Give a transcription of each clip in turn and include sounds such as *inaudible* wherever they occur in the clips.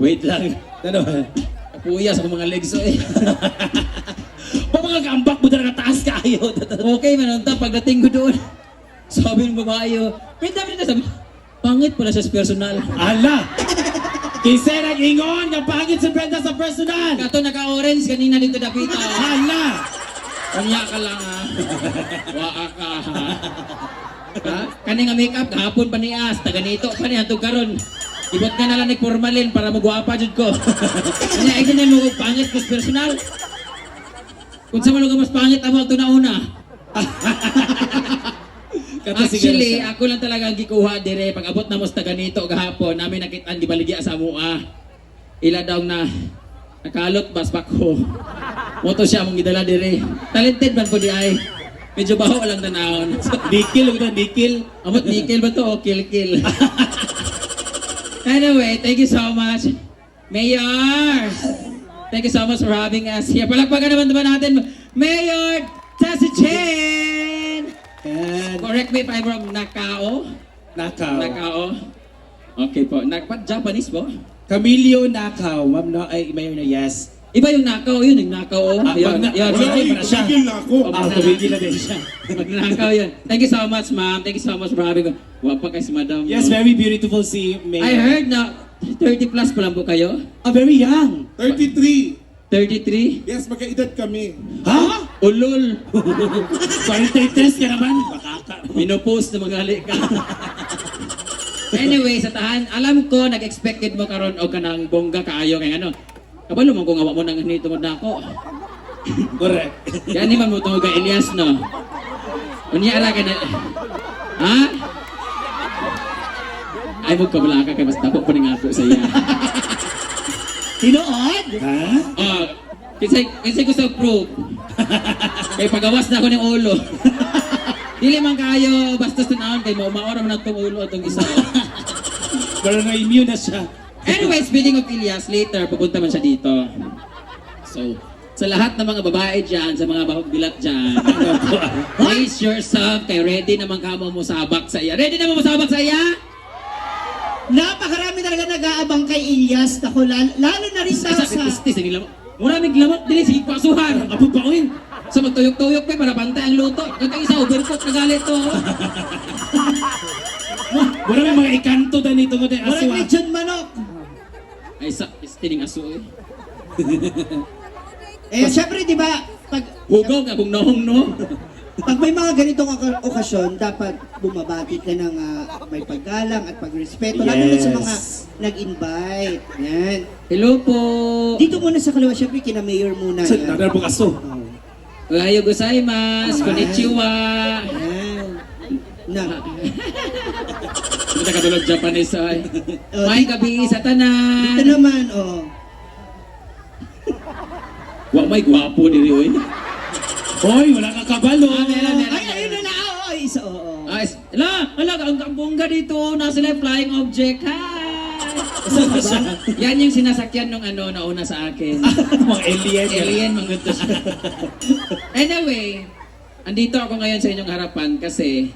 Wait lang. *laughs* Ano? Kapuya sa mga legs eh. *laughs* Pa mga kaambak mo na nakataas kayo. okay man unta pagdating ko doon. Sabi ng babae, oh, wait na sa pangit pala siya sa personal. Ala! Kisa nag-ingon nga pangit si Brenda sa personal! Kato naka-orange kanina dito dapita. Hala! Kanya ka lang ha. Waa ka ha. Ha? Kani nga makeup kahapon pa ni As, taga nito pa ni hantog karon. Ibot ka na lang ni formalin para magwapa jud ko. *laughs* Kanya ay ganyan mo pangit ko personal. Kung sa maluga mas pangit amo ito na una. *laughs* Actually, ako lang talaga ang gikuha dire pag abot na mo sa taga nito gahapon, namin nakita ang gibaligya sa mua. Ila daw na nakalot bas ko. Moto siya mong gidala dire. Talented man po di ay. Medyo baho lang tanahon. Nikil, huwag na nikil. Amot nickel ba to o kill kill? *laughs* anyway, thank you so much. Mayor! Thank you so much for having us here. Palakpakan naman naman natin, Mayor Tassi Chen! Yan. Correct me if I'm wrong, Nakao? Nakaw. Nakao? Okay po. Nakpat Japanese po? Camilio Nakaw. Ma'am, no, ay, mayor na yes. Iba yung Nakao, yun yung Nakao. Ah, yun, pag na- yun. wala, yun. para siya. Tumigil na ako. Ah, tumigil na din siya. *laughs* Magnakaw yun. Thank you so much, ma'am. Thank you so much for having me. Wapa kay si madam. Yes, no? very beautiful si Mayor. I heard na 30 plus pa lang po kayo? Ah, very young. 33. 33? Yes, magkaedad kami. Ha? Ulol! Quality test ka naman. Makaka. Minopost na magali ka. *laughs* anyway, sa tahan, alam ko, nag-expected mo karon o kanang bongga kaayo kay ano. Kabalo man kung awa mo nang mo na ako. Correct. Yan ni man mo tungod kay Elias no. Unya ala ka na. Ha? Ay mo kabala ka kay mas dako pa ning ako sa iya. Tinood? Ha? Oh, kasi kasi ko sa proof. kay pagawas na ako ng ulo. Dili man kayo basta tunahon kay maumaora man ang ulo atong isa. Pero na-immune na siya. Anyway, speaking of Elias, later pupunta man siya dito. So, sa lahat ng mga babae dyan, sa mga bilat dyan, *laughs* brace yourself, kay ready naman ka mo musabak sa iya. Ready naman musabak sa iya? Napakarami talaga nag-aabang kay Ilyas. Ako, lalo, lalo na rin sa... Sa sa tis ang ilam. Maraming lamok din sige pasuhan. Pa uwin. Sa magtuyok-tuyok pa para pantay ang luto. Katang isa overcook na galit to. *laughs* Wala may mga ikanto na nito mo Walang aswa. lechon manok. Ay sa tining aso eh. *laughs* Eh, syempre, di ba, pag, Hugaw ka kung nahong no. *laughs* pag may mga ganitong oka- okasyon, dapat bumabati ka ng ah, may paggalang at pagrespeto. Lalo na sa Yes. mga nag-invite. Yan. Hello po. Dito muna sa kaliwa, syempre, kina Mayor muna. Sa Yan. nadar po aso. Oh. Ohayo gozaimasu. Konnichiwa. Yan. Na. *laughs* Kita ka tulog Japanese ay. *laughs* Oh, May gabi sa Ito tanan. naman, oh. Wa may gwapo diri oy. Hoy, wala ka kabalo. Ah, meron, meron. Ay, ayun na na, oh, oh, isa, oh, oh. Ay, ala, ala ang ang bongga dito, nasa na flying object. Hi. Yan yung sinasakyan nung ano nauna sa akin. *laughs* mga alien. Alien manguto siya. *laughs* anyway, andito ako ngayon sa inyong harapan kasi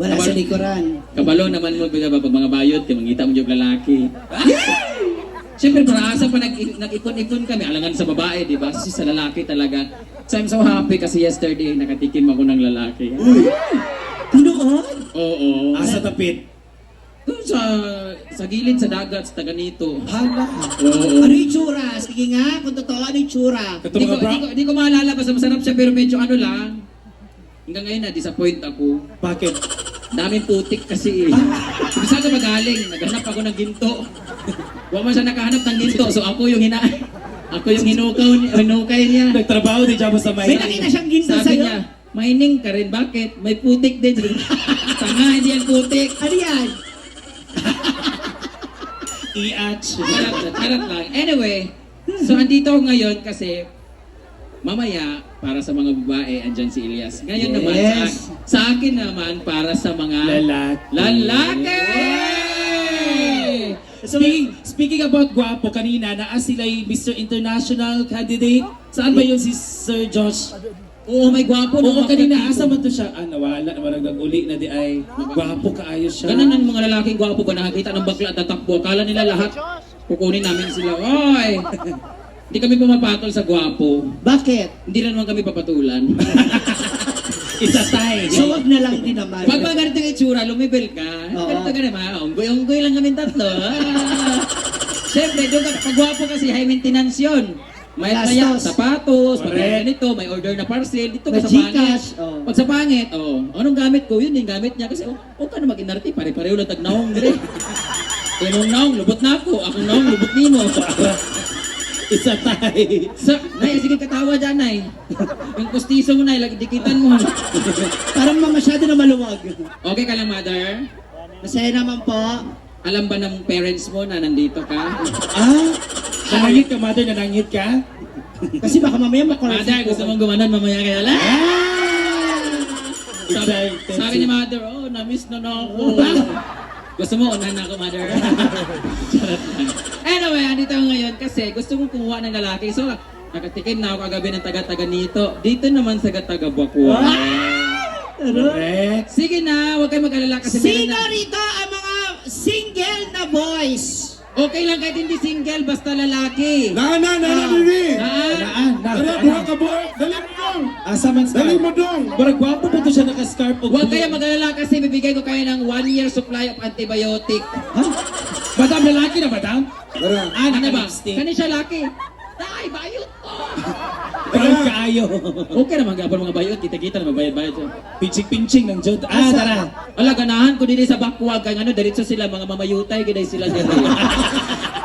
Wala sa likuran. kabalo naman mo biga pag mga bayot, kay mangita mo yung lalaki. Siyempre, para asa pa nag, nag-ikon-ikon kami, alangan sa babae, di ba? Kasi sa lalaki talaga. So I'm so happy kasi yesterday nakatikim ako ng lalaki. Tinood? Oo. Asa tapit. Doon sa, sa gilid sa dagat, sa taga nito. Hala. Oo. Ano yung tsura? Sige nga, kung totoo, ano yung tsura? Ito Di ko, mga bra. di, ko, di ko maalala basta masarap siya pero medyo ano lang. Hanggang ngayon na disappoint ako. Bakit? Daming putik kasi eh. Saan ka magaling? Naghanap ako ng ginto. Huwag man siya nakahanap ng ginto. So ako yung hina... Ako yung hinukaw, hinukay niya. Nagtrabaho din siya sa May may. nakita siyang ginto Sabi sa'yo? niya, mining ka rin. Bakit? May putik din. *laughs* Tanga, hindi yan putik. Ano yan? *laughs* I-atch. Charot, charot lang. Anyway, so andito ako ngayon kasi mamaya para sa mga babae andyan si Elias. Ngayon naman sa, Yes. Sa akin naman para sa mga Lalaki. lalaki. Speaking, speaking about guwapo, kanina naa sila yung Mr. International candidate. Saan ba yun si Sir Josh? Oo, may gwapo. Oo, no, kanina asa ko. man to siya. Ah, nawala. Naman nag-uli na di ay. Gwapo kaayo siya. Ganun ang mga lalaking gwapo ba nakakita ng bakla at tatakbo. Akala nila lahat kukunin namin sila. Oy! *laughs* Hindi kami pumapatol sa gwapo. Bakit? Hindi rin naman kami papatulan. *laughs* Isa tayo. So wag na lang din naman. Pag mga ganito yung itsura, lumibel ka. Oo. Ganito ka naman. Unggoy-unggoy lang kami tatlo. Ah. Siyempre, doon ka, pag gwapo kasi, high maintenance yun. May kaya, Gastos. sapatos, pag Correct. ganito, may order na parcel, dito May ka sa pangit. Gcash, oh. Pag sa pangit, oh, anong gamit ko? Yun din gamit niya. Kasi, oh, oh ka na mag-inarte, pare-pareho lang tagnaong, dire. *laughs* Imong naong, lubot na ako. Akong naong, lubot nimo. *laughs* Isa tayo. Sa, nay, sige katawa dyan, nay. *laughs* Yung pustiso mo, nay, dikitan mo. *laughs* Parang ma- masyado na maluwag. Okay ka lang, mother? Masaya naman po. Alam ba ng parents mo na nandito ka? Ah, nanangit ka, mother, nanangit ka? Kasi baka mamaya makorek Mother, gusto mong gumanon mamaya kaya lang? Sabi, Excited. sabi ni mother, oh, na-miss na na ako. *laughs* gusto mo, unahan na ako, mother. Charot lang. Anyway, andito ako ngayon kasi gusto kong kumuha ng lalaki. So, nakatikim na ako kagabi ng taga-taga nito. Dito naman sa taga Buakwa. Correct. Sige na, huwag kayo mag-alala kasi meron Sino na- rito ang mga single na boys? Okay lang kahit hindi single, basta lalaki. Na, na, na, na, Ah. dili. Ah, Naan, Tara, buha ka buha. Dali mo dong. Asa man Dali mo dong. Barag gwapo pa to siya naka-scarf. o Huwag kayo mag-alala kasi bibigay ko kayo ng one year supply of antibiotic. Madam, lalaki na, madam? Ah, Ano ba? naka-lipstick. Kani siya laki. Tay, bayot ko! Proud kaayo. Okay naman gapon mga bayot, kita-kita na bayad-bayad siya. Pinching-pinching ng Jod. Ah, tara. Ala, ganahan ko dili sa bakwag, kay ano, diretso sila, mga mamayutay, giday sila diri. *laughs*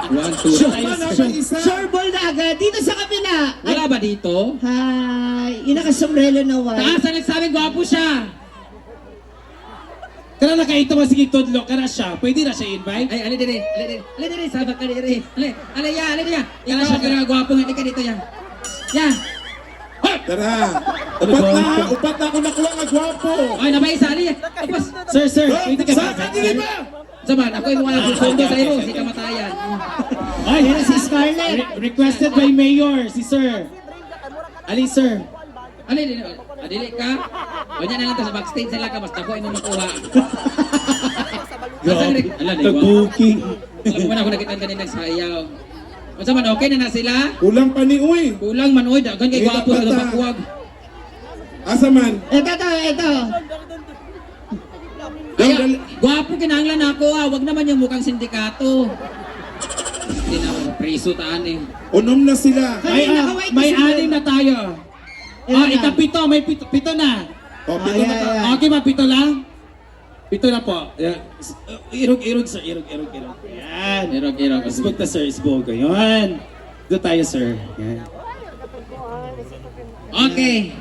One, two. Sure. Tama na agad. Dito sa kabila. Wala ba dito? hi. Yung nakasombrelo na white. Taas na nagsabing gwapo siya! Kana na kayo ito, sige, tudlo. Kana siya. Pwede na siya invite? Ay, ali diri, ali diri, ali diri, sabak ka diri. Ali, ali ya, ali ya. Ikaw siya kaya gwapo, hindi ka dito yan. Ya. Tara. Upat na, upat na ako nakuha nga gwapo. Ay, nabay sa ali. Tapos, Sir, sir, pwede ka Sa ba? akin, dili ba? saman, ako yung mga susundo sa iyo, si kamatayan. Ay, Yan si Scarlett. Re- requested by Mayor, si Sir. Ali, Sir. Ali, dili, adili ka. O niya na lang to, sa backstage sila ka, basta ko imo makuha. Rin? Ala, di ba? Nag-booking. Alam mo na ako nakita kanina nagsayaw. O sa man, okay na na sila? Kulang pa ni Uy. Kulang man, oy, dagan kay gwapo sa bata. bakwag. Asa man? Ito, ito, ito. Kaya, gwapo kinahanglan ako ah, wag naman yung mukhang sindikato. Hindi na, preso taan eh. Unom na sila. May, Kanina, ah, may anim na tayo. Ilan Ah, na? ikapito, may pito, pito na. O, pito na ka. ay. Okay ba, pito lang? Pito na po. Yeah. Irog, irog, sir. Irog, irog, irog. Yan. Irog, irog. Isbog na, sir. Isbog. Yun. Doon tayo, sir. Yan. Okay.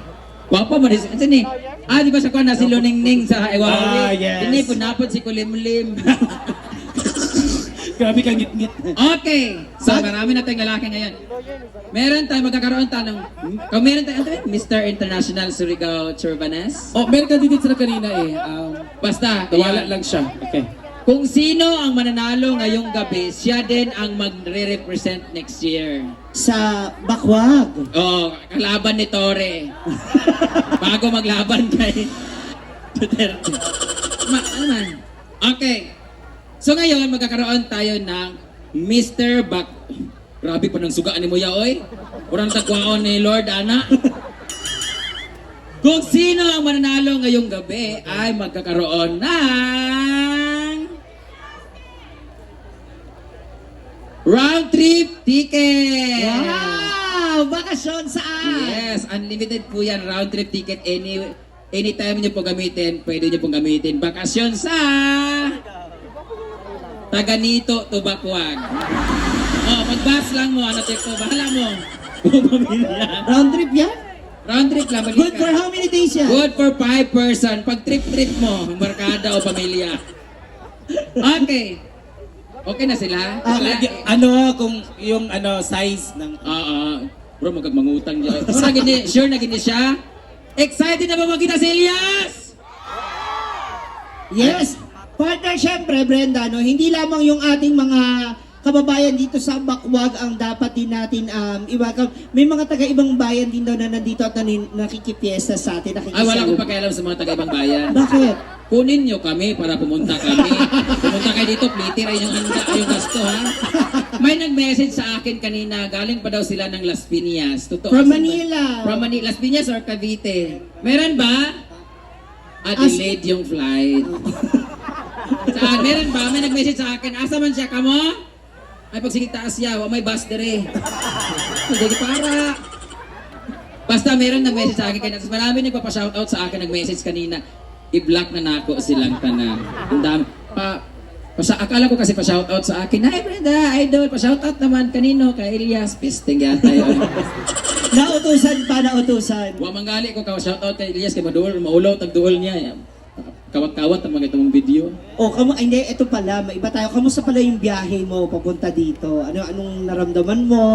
Gwapo mo rin. Kasi ni, ah, di ba sa kwan na si Luningning sa Ewawi? Ah, yes. Hindi, punapot si Kulimlim. *laughs* Grabe kang ngit-ngit. Okay. So, marami na tayong lalaki ngayon. Meron tayo, magkakaroon tayo ng, kung meron tayo, ano yun? Mr. International Surigao Churvanes. Oh, meron ka dito sila kanina eh. Um, Basta, nawala ayan. lang siya. Okay. Kung sino ang mananalo ngayong gabi, siya din ang magre-represent next year. Sa Bakwag. Oh, kalaban ni Tore. *laughs* Bago maglaban kay Duterte. Ma, ano man? Okay. So ngayon, magkakaroon tayo ng Mr. Bak... Grabe pa ng suga ni Muya, oy. Kurang tagwaon ni Lord, ana. Kung sino ang mananalo ngayong gabi ay magkakaroon ng round trip ticket. Wow! Bakasyon saan? Yes, unlimited po yan. Round trip ticket. Any, anytime nyo po gamitin, pwede nyo pong gamitin. Bakasyon sa Taganito, Tubakwag. Oh, mag-bus lang mo. Ano tip ko? Bahala mo. *laughs* Kung pamilya. Round trip yan? Round trip lang. balik Good ka. for how many days yan? Good for five person. Pag trip-trip mo, barkada o pamilya. Okay. Okay na sila? Ah, Wala. Ano, kung yung ano, size ng... Oo. Bro, magkagmangutang dyan. Sure na gini, sure na gini siya? Excited na ba makita si Elias? Yes. Partner, syempre, Brenda, no, hindi lamang yung ating mga kababayan dito sa Bakwag ang dapat din natin um, iwakam. May mga taga-ibang bayan din daw na nandito at nanin, nakikipiesta sa atin. Ay, wala akong pakialam sa mga taga-ibang bayan. Bakit? Kunin nyo kami para pumunta kami. pumunta kayo dito, pliter ay yung yung gasto ha. May nag-message sa akin kanina, galing pa daw sila ng Las Piñas. Totoo. From saan ba? Manila. From Manila. Las Piñas or Cavite? Meron ba? Ah, As- yung flight. *laughs* Saan? Meron ba? May nag-message sa akin. Asa man siya, kamo? Ay, pag sige taas siya, wa may bus dire. Hindi para. Basta meron nag-message sa akin kanina. Tapos marami nagpapa-shoutout sa akin, nag-message kanina. I-block na nako silang tanan. Ang dami. Pa, pa, akala ko kasi pa-shoutout sa akin. Hi Brenda, idol. Pa-shoutout naman kanino? Kay Elias. Pisting yata yun. *laughs* Nautusan pa, nautusan. Wa manggali ko ka shoutout kay Elias kay maduol, maulaw tag duol niya. Kawat-kawat ang mga itong video. O, kamu, ay, hindi, ito pala, maiba tayo. Kamusta pala yung biyahe mo papunta dito? Ano, anong naramdaman mo?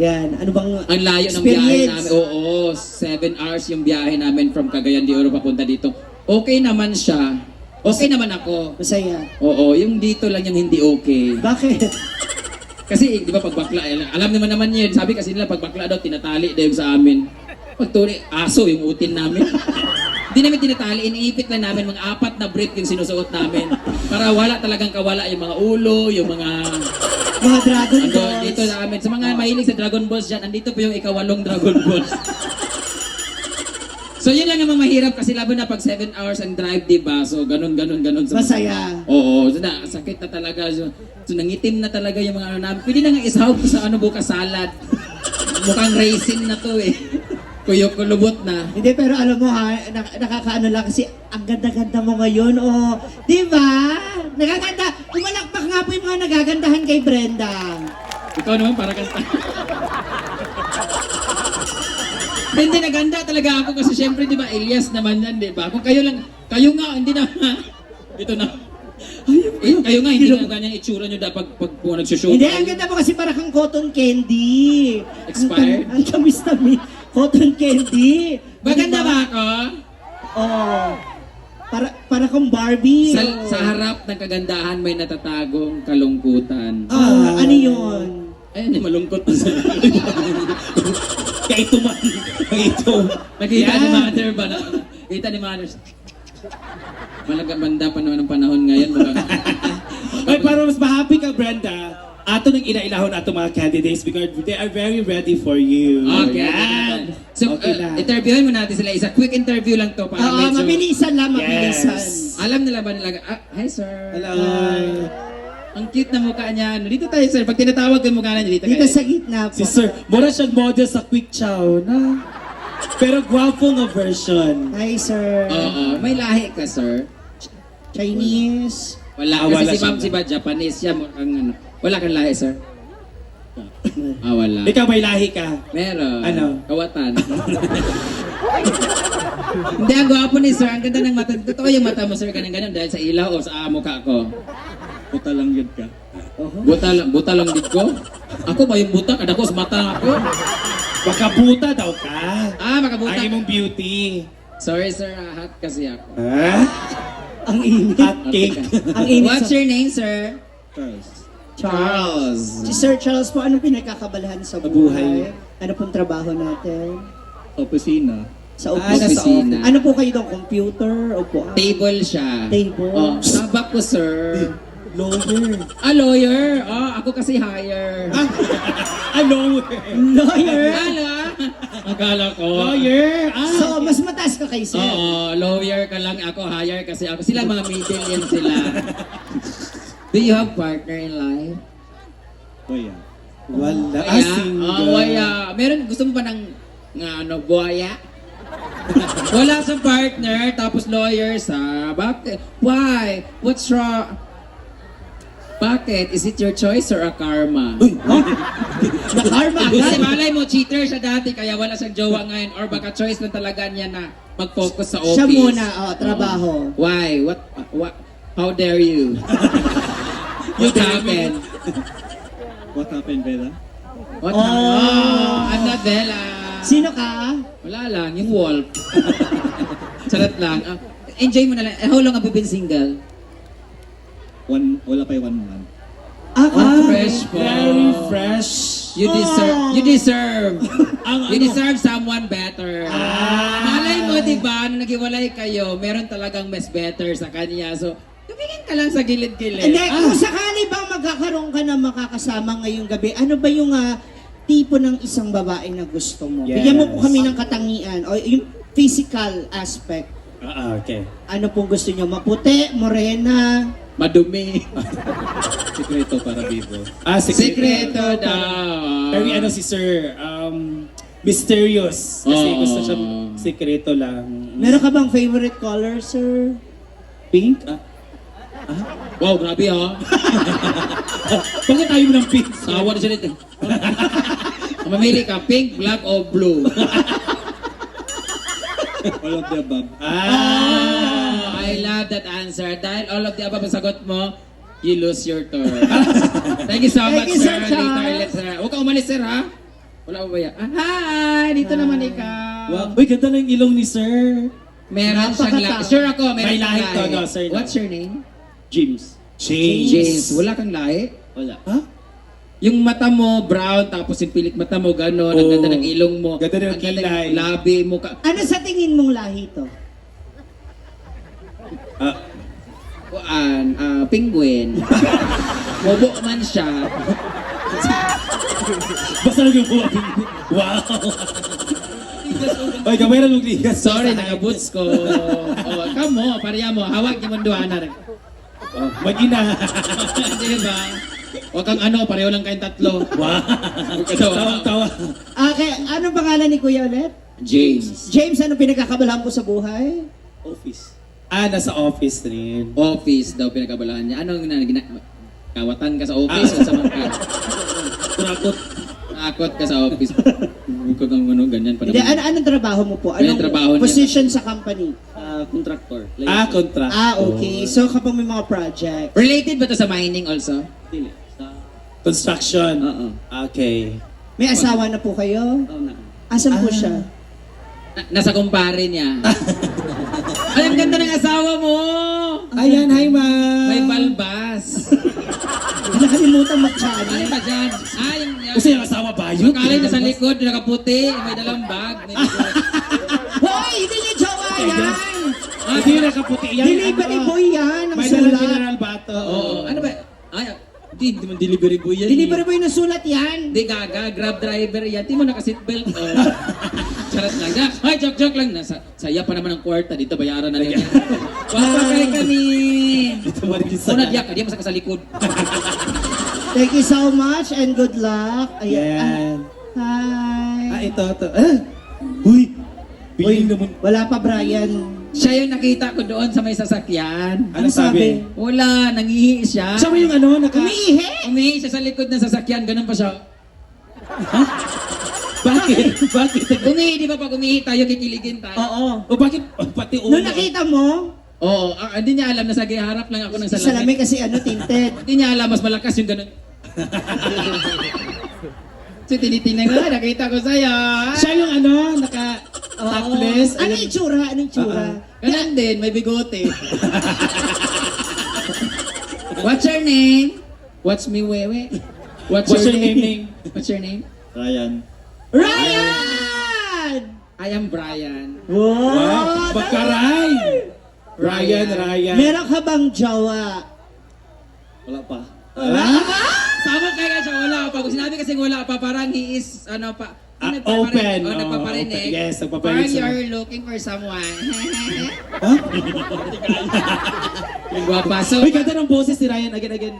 Yan, ano bang Ang layo ng biyahe experience? namin. Oo, 7 hours yung biyahe namin from Cagayan de Oro papunta dito. Okay naman siya. Okay naman ako. Masaya. Oo, yung dito lang yung hindi okay. Bakit? Kasi, di ba, pag bakla, eh, alam naman naman yun. Sabi kasi nila, pag bakla daw, tinatali daw yung sa amin. Pag tuli, aso yung utin namin. *laughs* Hindi namin tinatali, iniipit lang namin mga apat na brief yung sinusuot namin. Para wala talagang kawala yung mga ulo, yung mga... Mga Dragon Ando, Balls. dito sa amin. Sa mga mahilig sa Dragon Balls dyan, andito po yung ikawalong Dragon Balls. so yun lang namang mahirap kasi laban na pag 7 hours ang drive, di ba? So ganun, ganun, ganun. sa- Masaya. Oo, so na, sakit na talaga. So, so nangitim na talaga yung mga ano namin. Pwede na nga isahog sa ano bukas salad. Mukhang raisin na to eh. Kuyok kulubot na. Hindi, pero alam mo ha, nak- nakakaano lang kasi ang ganda-ganda mo ngayon, oh. Di ba? Nagaganda. Pumalakpak nga po yung mga nagagandahan kay Brenda. Ikaw naman para kanta. hindi naganda talaga ako kasi syempre di ba Elias naman yan di ba? Kung kayo lang, kayo nga hindi na ito na. Eh, kayo nga hindi nga ganyan itsura nyo dapat pag, pag nagsushoot. Hindi, ang ganda mo kasi para kang cotton candy. Expired? Ang, ang tamis tamis. Cotton candy. Maganda ba ako? Oo. Para, para kang Barbie. Sa, Oo. sa harap ng kagandahan may natatagong kalungkutan. Ah, ano yun? Ayun, eh, malungkot na sila. *laughs* Kaya ito man. Kaya ito. Nakita ni. Mother ba na? Kita ni Mother. Malaga banda pa naman ang panahon ngayon. Mga... *laughs* Ay, para mas ma-happy ka, Brenda, ato nang inailahon ato mga candidates because they are very ready for you. Okay. Yan. So, okay uh, na. interviewin mo natin sila. Isa quick interview lang to para Oo, medyo... mabilisan lang, mabilisan. Yes. Alam nila ba nila? Ah, hi, sir. Hello. Hi. Ang cute na mukha niya. Dito tayo, sir. Pag tinatawag yung mukha niya, dito, Dito kayo. sa gitna po. Si Sir, mura siyang model sa Quick Chow na. Pero gwapo nga version. Hi, sir. Oo. May lahi ka, sir. Chinese. Wala. Ah, Kasi wala si ma'am, siya. si ba, Japanese siya. Mukhang ano. Wala kang lahi, sir. Ah, wala. Ikaw may lahi ka. Meron. Ano? Kawatan. *laughs* Hindi, ang gwapo ni sir. Ang ganda ng mata. Totoo yung mata mo, sir. Ganun dahil sa ilaw o sa mukha ko. Puta lang yun ka. Buta lang, buta lang din ko. Ako ba yung buta? Kada ko sa mata ako. Baka puta daw ka. Ah, makabuta. Ay mong beauty. Sorry, sir. ah, Hot kasi ako. Ha? Ang init. Hot cake. Ang init. What's sa- your name, sir? Charles. Charles. Si Sir Charles po, anong pinagkakabalahan sa buhay? buhay. Ano pong trabaho natin? Opisina. Sa Ah, nasa Opisina. Ano po kayo doon? Computer? O po? Table siya. Table. Oh, sabak ko, sir. Lawyer. Ah, lawyer. Oh, ako kasi hire. Ah, lawyer. Lawyer? Akala. Akala ko. Lawyer. Ah. So, mas mataas ka kay Sir. Oo, lawyer ka lang ako, hire kasi ako. Sila mga middle yan sila. Do you have partner in life? Wala. Wala. Ah, Waya? single. Oh, waya. Meron, gusto mo ba ng nga ano, buhaya? *laughs* Wala sa partner, tapos lawyer sa, bakit? Why? What's wrong? Bakit? Is it your choice or a karma? Na-karma Kasi agad. malay mo, cheater siya dati, kaya wala siyang jowa ngayon. Or baka choice lang talaga niya na mag-focus sa office. Siya muna, oh, trabaho. Why? What? What? How dare you? *laughs* What happened? What happened, Bella? What Oh. happened? Oh, I'm not Bella. Sino ka? Wala lang, yung wolf. *laughs* Charot lang. Ah, enjoy mo na lang. Eh, how long have you been single? One, wala pa yung one month. Ah, ah. fresh po. Very fresh. You deserve, you deserve. *laughs* Ang you ano- deserve someone better. Ah. Malay mo, di ba, nung naghiwalay kayo, meron talagang mas better sa kanya. So, tumingin ka lang sa gilid-gilid. Hindi, kung sakali bang magkakaroon ka na makakasama ngayong gabi, ano ba yung ah, tipo ng isang babae na gusto mo? Yes. Bigyan mo po kami ng katangian o yung physical aspect. Ah, ah, okay. Ano pong gusto nyo? Maputi, morena? Madumi. *laughs* Sikreto para vivo. Ah, Sekreto daw. Very ano si Sir, um, mysterious. Kasi Oo. gusto siya sekreto lang. Meron ka bang favorite color, sir? Pink? Ah, Wow, grabe *laughs* ha. bakit tayo mo ng pink? Sawa na siya nito. Mamili ka, pink, black, o blue. *laughs* All of the above. Ah! I love that answer. Dahil all of the above ang sagot mo, you lose your turn. *laughs* Thank you so Thank much, you, sir. Sir Charles. uh, huwag ka umalis, sir, ha? Wala pa ba yan? Ah, hi! Dito naman ikaw. Wow. Uy, ganda ng ilong ni Sir. Meron siyang la- Napakatao. Sure ako, meron May siyang lahi to, lahi. no, sir, no? What's your name? James. James. James. Wala kang lahi? Wala. Ha? Yung mata mo, brown, tapos yung pilik mata mo, gano'n. Ang Oo. ganda ng ilong mo. Ganda ng Ang ganda kilay. ng labi mo. Ka- Ano sa tingin mong lahi to? Ah, Kuan, ah, penguin. *laughs* Bobo man siya. basta lang yung buwan. Wow! Ay, kamay na lugligas. Sorry, naka-boots ko. Oh, kamo, pareha mo. Hawak niyo mundo na rin. Oh, Mag-ina. Di ba? Huwag kang ano, pareho lang kayong tatlo. Wow! Tawang-tawa. Okay, anong pangalan ni Kuya ulit? James. James, ano pinagkakabalahan po sa buhay? Office. Ah, nasa office rin. Office daw pinagkabalahan niya. Anong na, gina, kawatan ka sa office o sa mga ka? Kurakot. Nakakot ka sa office. Huwag kang ano, ganyan pa Hindi, naman. ano, anong trabaho mo po? Anong Anong trabaho niya? position sa company? contractor. Ah, contract. Ah, okay. So kapag may mga project. Related ba to sa mining also? Dili. Sa... Construction. Oo. Okay. May asawa na po kayo? Oh, na. Asan po Ah. siya? Na- nasa kumpare niya. *laughs* Ay, ang ganda ng asawa mo! Ayan, hi ma'am. May balbas. Nakalimutan Ano mag-channel. ba dyan? Ah, yung... Kasi yung asawa ba yun? Yung kalay na sa likod, nakaputi, may dalang bag. May *laughs* Hoy! Hindi niya jowa yan! Ah, Hindi yung nakaputi yan. Delivery ano, boy yan! Ang May dalang sulat. General Bato. Oo. Ano ba? Ay, di, di man delivery boy yan. Delivery eh. boy na sulat yan! Di gaga, grab driver yan. Di mo naka-seatbelt. Oh. *laughs* Charot lang. Na, ay, joke, joke lang. Nasa, saya pa naman ang kwarta. Dito bayaran na lang yan. Papakay kami. Ito ba rin sa... Una diyak, di mo sa likod. *laughs* Thank you so much and good luck. Yan. Ah, Ah, hi. ito, ito. Ah! Uy! Biling naman. Wala pa, Brian. Siya yung nakita ko doon sa may sasakyan. Ano sabi? Wala, nangihi siya. Siya ba yung ano, naka... Umiihi! Umihi siya sa likod ng sasakyan, ganun pa siya. Bakit? *laughs* Bakit? Umihi, di ba pag umihi tayo, kikiligin tayo? Oo. O bakit oh, pati ulo? Nung nakita mo, Oo, ah, hindi niya alam na sa harap lang ako ng sa salamin. salamin kasi ano, tinted. Hindi niya alam, mas malakas yung ganun. So, tinitingnan ko, nakita ko sa'yo. Siya yung ano, naka... Oo. Topless. Ano yung tsura? Ano yung tsura? Ganun din, may bigote. *laughs* What's your name? What's me, Wewe? What's, What's your name? What's your name? Ryan. Ryan! I am Brian. Wow! Wow! Pagkaray! Ryan, Ryan. Meron ka bang jowa? Wala pa. Wala Ah? Ka? Sama kaya siya, wala pa. Kung sinabi kasi wala pa, parang he is, ano pa, Ah, nagpaparinig- open. Oh, Oh, nagpaparinig. open. Yes, nagpaparinig Parang you're looking for someone. *laughs* Gwapa. *laughs* So, Uy, ganda ng boses ni Ryan. Again, again.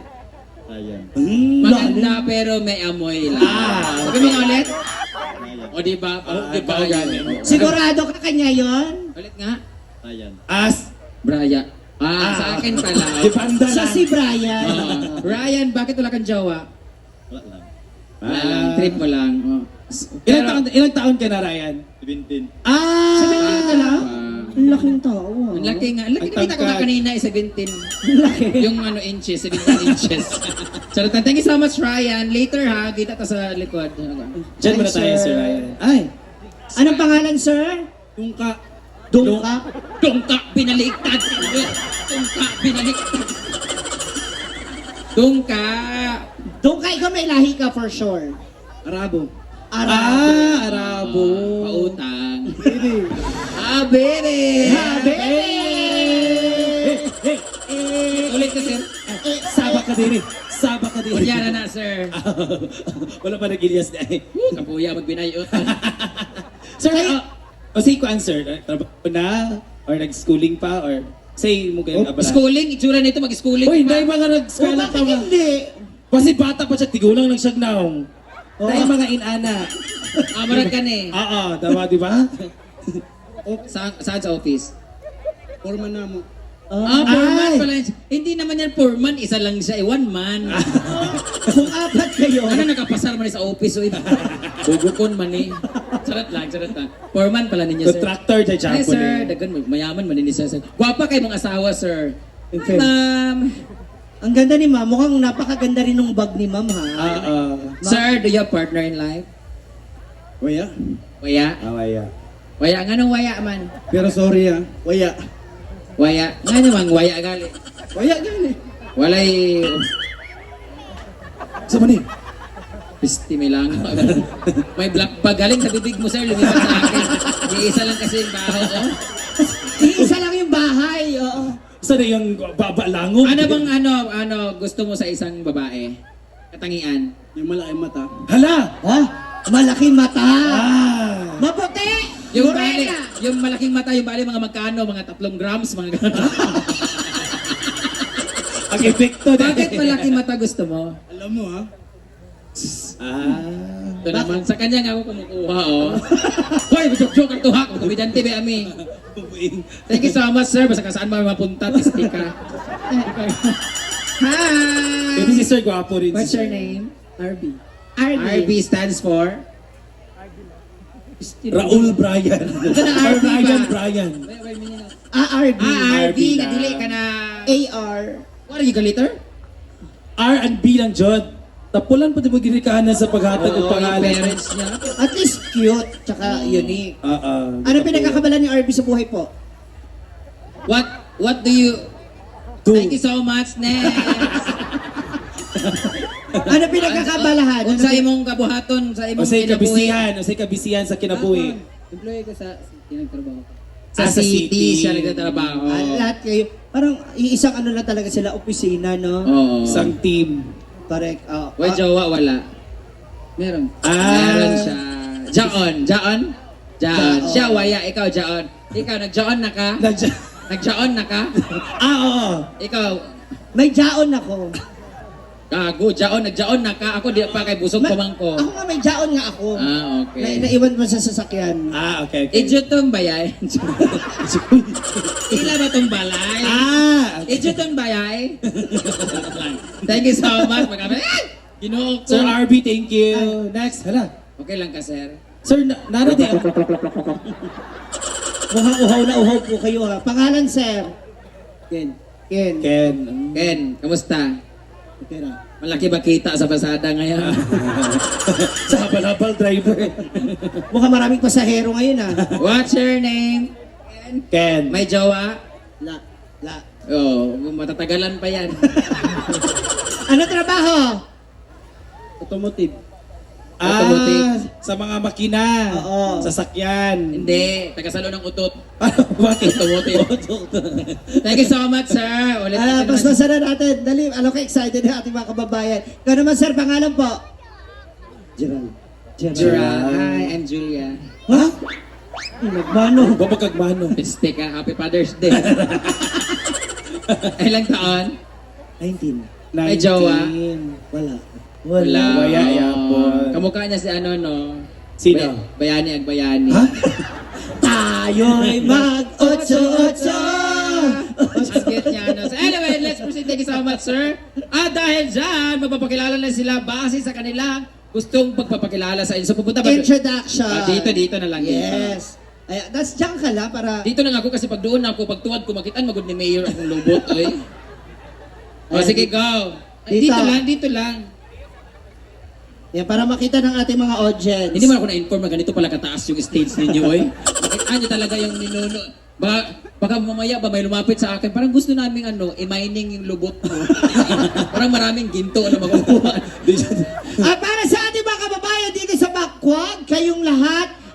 Ryan. Mm, maganda pero may amoy lang. Ah. Sabi mo nga ulit? O di ba? O Ah, di ba? baka galing. yun? Sigurado ka kanya yon? Ulit nga. Ryan. As. Brian. Ah, sa akin pala. Siya lang. si Brian. Oh. Ryan, bakit wala kang jowa? Wala lang. Wala lang, trip mo lang. Oh. Ah. Ilang taon, ilang taon ka na, Ryan? 17. Ah! Sabi mo na lang? Ah. Ang laking tao. ah. Ang laki nga. Ang laki Ang nakita ko nga tangkad. kanina ay 17. Ang laki. yung ano inches, 17 inches. *laughs* Charot lang. Thank you so much, Ryan. Later ha, kita ta sa likod. Diyan muna Hi, tayo, sir. Sir Ryan. Ay! Anong pangalan, sir? Yung ka... Dungka? Tungka, binaliktad. Tungka, binaliktad. Tungka. Doon ka, ikaw may lahi ka for sure. Arabo. Arabo. Ah, Arabo. Pautang. Baby. Ah, baby! Ah, baby! Hey, Ulit ka, sir. hey, sabak ka din eh. Sabak ka din. Kunyara na, sir. *laughs* Wala pa nag-Ilyas na eh. Kapuya, magbinayot. Sir, uh, o say ko answer, trabaho na, or nag-schooling pa, or say mo kayo abala. Schooling, itsura nito, mag-schooling Uy, dahil mga Oh, nag-school bakit pa ba? hindi? Kasi bata pa siya, tigulang lang siya naong. Dahil mga inana. Amarag ka ni. Oo, tama di ba? *laughs* Sa, saan sa office? Forma na mo. Ah, four man Ay. pala. yun. Hindi naman yan four man, isa lang siya, eh, one man. *laughs* Kung apat kayo, ano nakapasar man sa office, oy. *laughs* Bugukon man eh. Sarat lang, sarat lang. Four man pala ninyo, sir. Contractor sa Ay, Chapo sir, dagan mayaman man ni sir. Gwapa kay mong asawa, sir. Hi, Okay. ma'am. ang ganda ni ma'am. Mukhang napakaganda rin ng bag ni ma'am, ha? Ah, ah. Sir, do you have partner in life? Waya. Waya? Awaya. Waya, nga nung waya man. Pero sorry ah. Waya. Waya. Nga namang waya gali. Waya gani. Walay... Sa mani? Pisti, may lang. *laughs* may black bag. Galing sa bibig mo, sir. Lumipat sa akin. Di isa lang kasi yung baho ko. Iisa lang yung bahay, oo. Sa na yung baba langong? Ano bang ano, ano gusto mo sa isang babae? Katangian. Yung malaki mata. Hala! Ha? Malaki mata. Ah! Maputi. Yung bali, yung malaking mata, yung bali mga magkano, mga tatlong grams, mga gano'n. *laughs* Ang epekto na. Bakit malaki mata gusto mo? Alam mo ha. Ah. Ito naman, sa kanya nga ako kumukuha, oh. *laughs* Hoy, joke-joke ang tuhak, kumidante ba ami? Thank you so much, sir. Basta ka saan ba mapunta, tisti ka. Hi! Maybe si Sir Gwapo rin. What's your name? RB. RB stands for? Raul Bryan. Or RB ba? Ryan Bryan. Ah, RB. Ah, RB, RB na. kadili ka na... AR. What are you, galiter? R and B lang, Jod. Tapulan pa di mo ginikahanan sa paghatag ng Oo, yung pangalan. parents niya. At least cute, tsaka unique. Ah, ah. Ano pinagkakabala ni RB sa buhay po? What, what do you... Do. Thank you so much, next. *laughs* Ano pinagkakabalahan? Kung Ano sa pin- imong kabuhaton, sa O imong say kinabuhi. kabisihan, o say kabisihan sa kinabuhi. Employee ko sa pinagtrabaho. Sa, Ah, sa city, city. siya nagtatrabaho. Ah, lahat kayo. Parang iisang ano lang talaga sila, opisina, no? Oo. Isang team. Correct. Oh. Well, jowa, wala. Meron. Ah. Meron siya. Jaon. Jaon? Jaon. Jaon. Siya, waya. Ikaw, Jaon. Ikaw, nag-jaon na ka? Nandiyan. Nag-jaon na ka? *laughs* Ah, oo. Ikaw, May jaon ako. Gago, jaon, nag-jaon na ka? Ako, di pa kay busog Ma- pamangko. Ako nga may jaon nga ako. Ah, Na, okay. naiwan mo sa sasakyan. Ah, okay, okay. Idyo tong bayay. *laughs* Ila ba tong balay? ah! Idyo tong bayay. Thank you so much. Magkami. Ah! Ginoo ko. Sir RB, thank you. Next, hala. Okay lang ka, sir. Sir, na narating. Mukhang uhaw na uhaw po kayo ha. Pangalan, sir? Ken. Ken. Ken. Ken, kamusta? Na. Malaki ba kita sa pasada ngayon? *laughs* sa habal-habal driver. *laughs* Mukhang maraming pasahero ngayon ha. What's your name? Ken. May jowa? La. La. Oh, matatagalan pa yan. *laughs* Ano trabaho? Automotive. Ah, Automotive. sa mga makina. Oo. Sasakyan. Hindi, tagasalo ng utot. Ano, *laughs* bakit? Automotive. Thank you so much, sir. Ulit Ah, mas naman. masara natin. Dali, ano ka excited na ating mga kababayan. Ikaw naman, sir, pangalan po? Gerald. Gerald. Hi, I'm Julia. Ha? Ay, Nagmano. Babagagmano. *laughs* Pistik ka. Happy Father's Day. *laughs* Ilang taon? 19. May jowa? Wala. Wala. Waya, yapon. Kamukha niya si ano, no? Sino? Bay- bayani ag bayani. Ha? *laughs* Tayo'y mag-otso-otso. Ang cute niya, no? So anyway, let's proceed. Thank you so much, sir. At dahil dyan, magpapakilala na sila base sa kanilang gustong pagpapakilala sa inyo. So pupunta ba? Introduction. Ah, dito, dito na lang. Yes. Ay, that's dyan ka lang para... Dito lang ako kasi pag doon ako, pag tuwad ko, makitaan magod ni Mayor akong lubot, oy. O sige, go. Ay, Dito. dito lang, dito lang. Yan, para makita ng ating mga audience. Hindi mo ako na-inform na ganito pala kataas yung stage ninyo, oy. Niyo talaga yung ninuno. Baka, baka mamaya ba may lumapit sa akin, parang gusto namin ano, i-mining yung lubot mo. *laughs* parang maraming ginto na makukuha. *laughs* At para sa ating mga kababayan dito sa Bakwag, kayong lahat